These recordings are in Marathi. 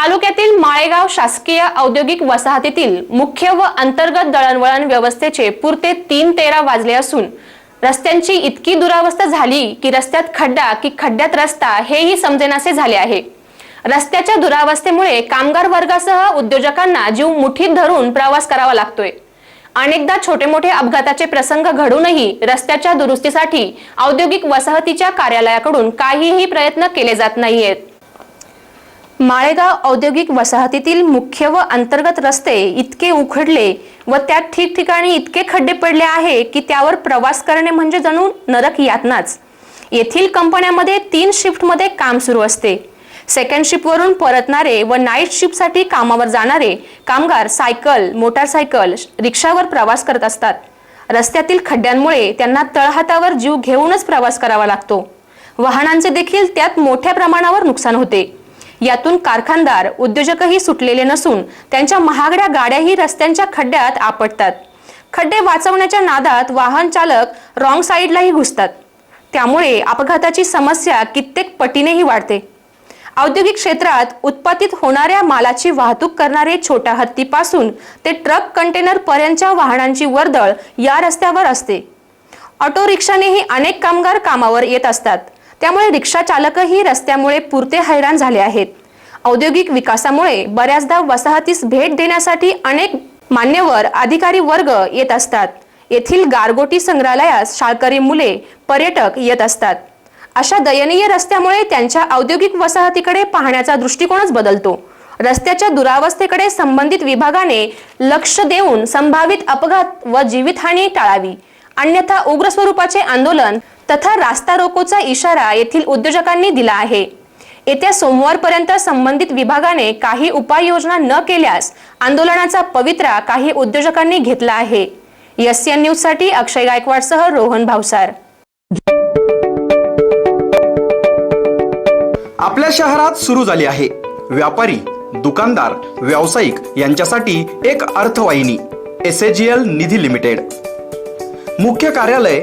तालुक्यातील माळेगाव शासकीय औद्योगिक वसाहतीतील मुख्य व अंतर्गत दळणवळण व्यवस्थेचे पुरते तीन तेरा वाजले असून रस्त्यांची इतकी दुरावस्था झाली की रस्त्यात खड्डा की खड्ड्यात रस्ता हेही समजेनासे झाले आहे. रस्त्याच्या दुरावस्थेमुळे कामगार वर्गासह उद्योजकांना जीव मुठीत धरून प्रवास करावा लागतोय. अनेकदा छोटे मोठे अपघाताचे प्रसंग घडूनही रस्त्याच्या दुरुस्तीसाठी औद्योगिक वसाहतीच्या कार्यालयाकडून काहीही प्रयत्न केले जात नाहीयेत. माळेगाव औद्योगिक वसाहतीतील मुख्य व अंतर्गत रस्ते इतके उखडले व त्यात ठिकठिकाणी इतके खड्डे पडले आहे की त्यावर प्रवास करणे म्हणजे जणू नरक यातनाच. येथील कंपन्यामध्ये तीन शिफ्टमध्ये काम सुरू असते. सेकंड शिफ्टवरून परतणारे व नाईट शिफ्टसाठी कामावर जाणारे कामगार सायकल मोटारसायकल रिक्षावर प्रवास करत असतात. रस्त्यातील खड्ड्यांमुळे त्यांना तळहातावर जीव घेऊनच प्रवास करावा लागतो. वाहनांचे देखील त्यात मोठ्या प्रमाणावर नुकसान होते. यातून कारखानदार उद्योजकही सुटलेले नसून त्यांच्या महागड्या गाड्याही रस्त्यांच्या खड्ड्यात आपटतात. खड्डे वाचवण्याच्या नादात वाहन चालक रॉंग साईडलाही घुसतात. त्यामुळे अपघाताची समस्या कित्येक पटीनेही वाढते. औद्योगिक क्षेत्रात उत्पादित होणाऱ्या मालाची वाहतूक करणारे छोट्या हत्तीपासून ते ट्रक कंटेनर पर्यंतच्या वाहनांची वर्दळ या रस्त्यावर असते. ऑटो रिक्षानेही अनेक कामगार कामावर येत असतात. त्यामुळे रिक्षा चालकही रस्त्यामुळे पुरते हैराण झाले आहेत. औद्योगिक विकासामुळे बऱ्याचदा वसाहतीस भेट देण्यासाठी अनेक मान्यवर अधिकारी वर्ग येत असतात. येथील गारगोटी संग्रहालयास शाळकरी मुले पर्यटक येत असतात. अशा दयनीय रस्त्यामुळे त्यांच्या औद्योगिक वसाहतीकडे पाहण्याचा दृष्टिकोनच बदलतो. रस्त्याच्या दुरावस्थेकडे संबंधित विभागाने लक्ष देऊन संभावित अपघात व जीवितहानी टाळावी. अन्यथा उग्र स्वरूपाचे आंदोलन तथा रास्ता रोकोचा इशारा येथील उद्योजकांनी दिला आहे. येत्या सोमवारपर्यंत संबंधित विभागाने काही उपाययोजना न केल्यास आंदोलनाचा पवित्रा काही उद्योजकांनी घेतला आहे. एस एन न्यूजसाठी अक्षय गायकवाडसह रोहन भावसार. आपल्या शहरात सुरू झाली आहे. व्यापारी दुकानदार व्यावसायिक यांच्यासाठी एक अर्थवाहिनी एस एल निधी लिमिटेड. मुख्य कार्यालय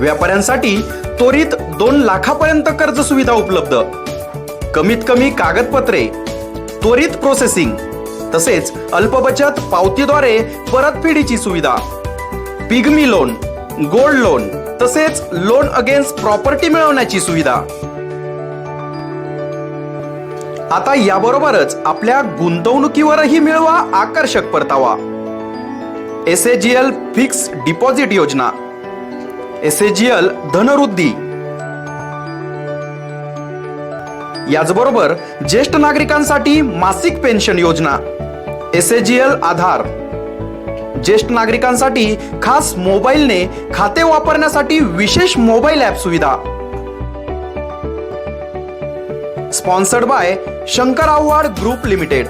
व्यापाऱ्यांसाठी त्वरित दोन लाखापर्यंत कर्ज सुविधा उपलब्ध. कमीत कमी कागदपत्रे त्वरित प्रोसेसिंग तसेच अल्पबचत पावतीद्वारे परतफेडीची सुविधा. पिगमी लोन गोल्ड लोन तसेच लोन अगेन्स्ट प्रॉपर्टी मिळवण्याची सुविधा. आता याबरोबरच आपल्या गुंतवणुकीवरही मिळवा आकर्षक परतावा. S A G L fix deposit योजना. एसएजीएल धनवृद्धी याचबरोबर ज्येष्ठ नागरिकांसाठी मासिक पेन्शन योजना एसएजीएल आधार. ज्येष्ठ नागरिकांसाठी खास मोबाईलने खाते वापरण्यासाठी विशेष मोबाईल ॲप सुविधा. Sponsored by Shankar Awhad group limited.